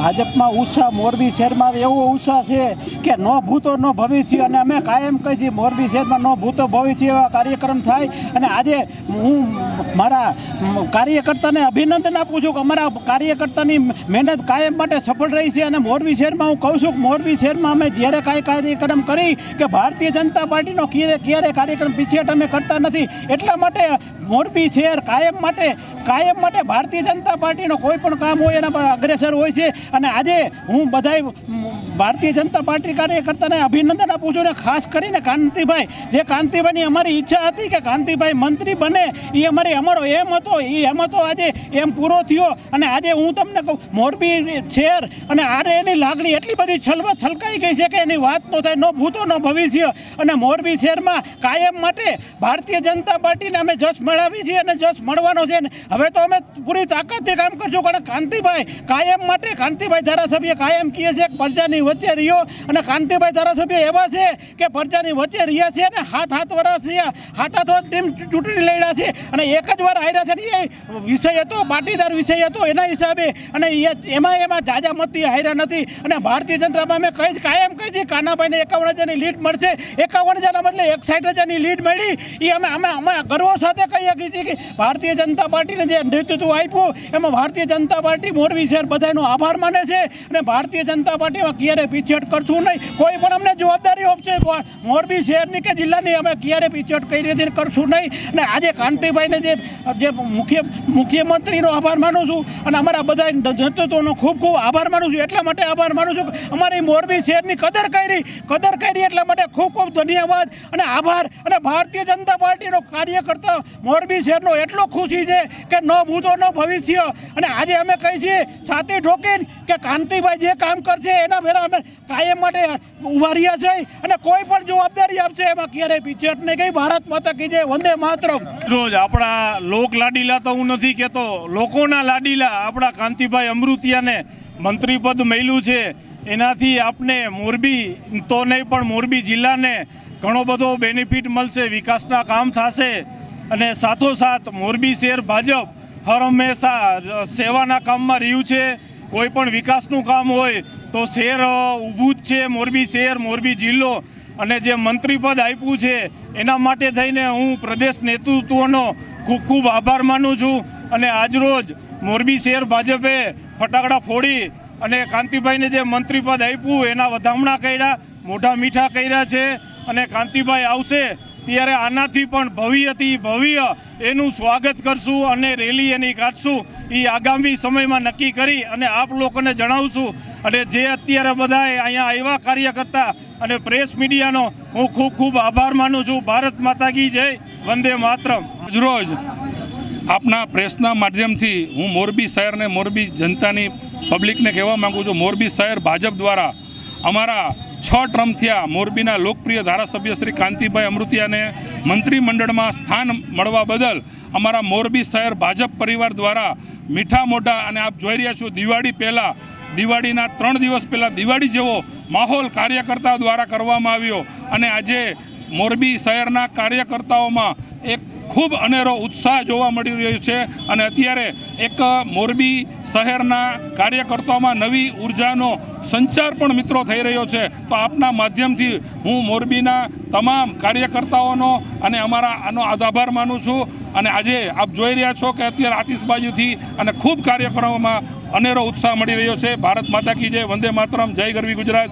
ભાજપમાં ઉત્સાહ મોરબી શહેરમાં એવો ઉત્સાહ છે કે નો ભૂતો, નો ભવિષ્ય, અને અમે કાયમ કહી છીએ મોરબી શહેરમાં નો ભૂતો, ભવિષ્ય એવા કાર્યક્રમ થાય. અને આજે હું મારા કાર્યકર્તાને અભિનંદન આપું છું કે અમારા કાર્યકર્તાની મહેનત કાયમ માટે સફળ રહી છે. અને મોરબી શહેરમાં હું કહું છું કે મોરબી શહેરમાં અમે જ્યારે કાંઈ કાર્યક્રમ કરી કે ભારતીય જનતા પાર્ટીનો ક્યારે ક્યારે કાર્યક્રમ પીછેટ અમે કરતા નથી. એટલા માટે મોરબી શહેર કાયમ માટે કાયમ માટે ભારતીય જનતા પાર્ટીનો કોઈ પણ કામ હોય એના પર અગ્રેસર હોય છે. અને આજે હું બધાય ભારતીય જનતા પાર્ટી કાર્યકર્તાને અભિનંદન આપું છું અને ખાસ કરીને કાંતિભાઈ. જે કાંતિભાઈની અમારી ઈચ્છા હતી કે કાંતિભાઈ મંત્રી બને એ અમારી અમારો એમ હતો એ એમ હતો આજે એમ પૂરો થયો. અને આજે હું તમને કહું, મોરબી શહેર અને આરે એની લાગણી એટલી બધી છલવ છલકાઈ ગઈ છે કે એની વાત ન થાય, નો ભૂતો, નો ભવિષ્ય. અને મોરબી શહેરમાં કાયમ માટે ભારતીય જનતા પાર્ટીને અમે જશ મળાવી છીએ અને જશ મળવાનો છે. ને હવે તો અમે પૂરી તાકાતથી કામ કરશું, કારણ કાંતિભાઈ કાયમ માટે કાંતિભાઈ ધારાસભ્ય કાયમ કહે છે કે પ્રજાની વચ્ચે રહ્યો અને કાંતિભાઈ ધારાસભ્ય એવા છે કે પ્રજાની વચ્ચે રહ્યા છે અને હાથ હાથ વર્ષ છે, હાથ હાથ ટીમ ચૂંટણી લડ્યા છે. અને એક જ વાર આવ્યા છે એ વિષય હતો, પાટીદાર વિષય હતો એના હિસાબે. અને એમાં એમાં જાજા મતથી હાર્યા નથી. અને ભારતીય જનતામાં અમે કઈ કાયમ કહી છીએ કાનાભાઈને એકાવન હજારની લીડ મળશે. એકાવન હજારના બદલે એકસાઠ હજારની લીડ મળી. એ અમે અમે અમે ગર્વ સાથે કહી શકીએ છીએ કે ભારતીય જનતા પાર્ટીને જે નેતૃત્વ આપ્યું, એમાં ભારતીય જનતા પાર્ટી મોરબી શહેર બધાનો આભાર માને છે અને ભારતીય જનતા પાર્ટીમાં ક્યારે પીછેટ કરશું નહીં? કોઈ પણ અમને જવાબદારી આપશે. મોરબી શહેરની કે જિલ્લાની અમે ક્યારે પીછેટ કરી નથી કરશું નહીં? અને આજે કાંતિભાઈને જે જે મુખ્ય, મુખ્યમંત્રીનો આભાર માનું છું અને અમારા બધા નેતૃત્વનો ખૂબ ખૂબ આભાર માનું છું. એટલા માટે આભાર માનું છું અમારી મોરબી શહેરની કદર કરી કદર કરી એટલા માટે ખૂબ ખૂબ ધન્યવાદ અને આભાર. અને ભારતીય જનતા પાર્ટીનો કાર્યકર્તા મોરબી શહેરનો એટલો ખુશી છે કે ન ભૂતો, ન ભવિષ્ય. અને આજે અમે કહીએ છીએ, છાતી ઠોકીને કે કાંતિભાઈ જે કામ કરશે એના ભેરા અમે કાયમ માટે ઊભા રહ્યા છે અને કોઈ પણ જવાબદારી આપશે એમાં ક્યારેય પીછેહટ નહીં ગઈ ભારત માતા કી વંદે માતરમ. રોજ આપણા લોક લાડીલા તો હું નથી કહેતો, લોકોના લાડીલા આપણા કાંતિભાઈ અમૃતિયાને મંત્રીપદ મળ્યું છે. એનાથી આપને મોરબી, તો નહીં પણ મોરબી જિલ્લાને ઘણો બધો બેનિફિટ મળશે, વિકાસના કામ થશે. અને સાથોસાથ મોરબી શહેર ભાજપ હર હંમેશા સેવાના કામમાં રહ્યું છે. કોઈ પણ વિકાસનું કામ હોય તો શહેર ઊભું જ છે, મોરબી શહેર, મોરબી જિલ્લો. અને જે મંત્રીપદ આપ્યું છે, એના માટે થઈને હું પ્રદેશ નેતૃત્વનો ખૂબ ખૂબ આભાર માનું છું. અને આજરોજ મોરબી શહેર ભાજપે ફટાકડા ફોડી અને કાંતિભાઈને જે મંત્રીપદ આપ્યું, એના વધામણા કર્યા, મોઢા મીઠા કર્યા છે. અને કાંતિભાઈ આવશે ત્યારે આનાથી પણ ભવ્યથી ભવ્ય એનું સ્વાગત કરશું અને રેલી એની કાઢશું. એ આગામી સમયમાં નક્કી કરી અને આપ લોકોને જણાવશું. અને જે અત્યારે બધાએ અહીંયા આવ્યા કાર્યકર્તા અને પ્રેસ મીડિયાનો, હું ખૂબ ખૂબ આભાર માનું છું. ભારત માતા કી જય. વંદે માતરમ. રોજ આપના પ્રેસના માધ્યમથી હું મોરબી શહેરને મોરબી જનતાની પબ્લિકને કહેવા માગું છું. મોરબી શહેર ભાજપ દ્વારા અમારા છ ટર્મ થયા. મોરબીના લોકપ્રિય ધારાસભ્ય શ્રી કાંતિભાઈ અમૃતિયાને મંત્રીમંડળમાં સ્થાન મળવા બદલ અમારા મોરબી શહેર ભાજપ પરિવાર દ્વારા મીઠા મોઢા અને આપ જોઈ રહ્યા છો, દિવાળી પહેલાં, દિવાળીના ત્રણ દિવસ પહેલાં દિવાળી જેવો માહોલ કાર્યકર્તાઓ દ્વારા કરવામાં આવ્યો. અને આજે મોરબી શહેરના કાર્યકર્તાઓમાં એક ખૂબ અનેરો ઉત્સાહ જોવા મળી રહ્યો છે અને અત્યારે એક મોરબી શહેરના કાર્યકર્તાઓમાં નવી ઉર્જાનો સંચાર પણ મિત્રો થઈ રહ્યો છે. તો આપના માધ્યમથી હું મોરબીના તમામ કાર્યકર્તાઓનો અને અમારા આનો આભાર માનું છું. અને આજે આપ જોઈ રહ્યા છો કે અત્યારે આતિશબાજીથી અને ખૂબ કાર્યક્રમોમાં અનેરો ઉત્સાહ મળી રહ્યો છે. ભારત માતા કી જય, વંદે માતરમ, જય ગરવી ગુજરાત.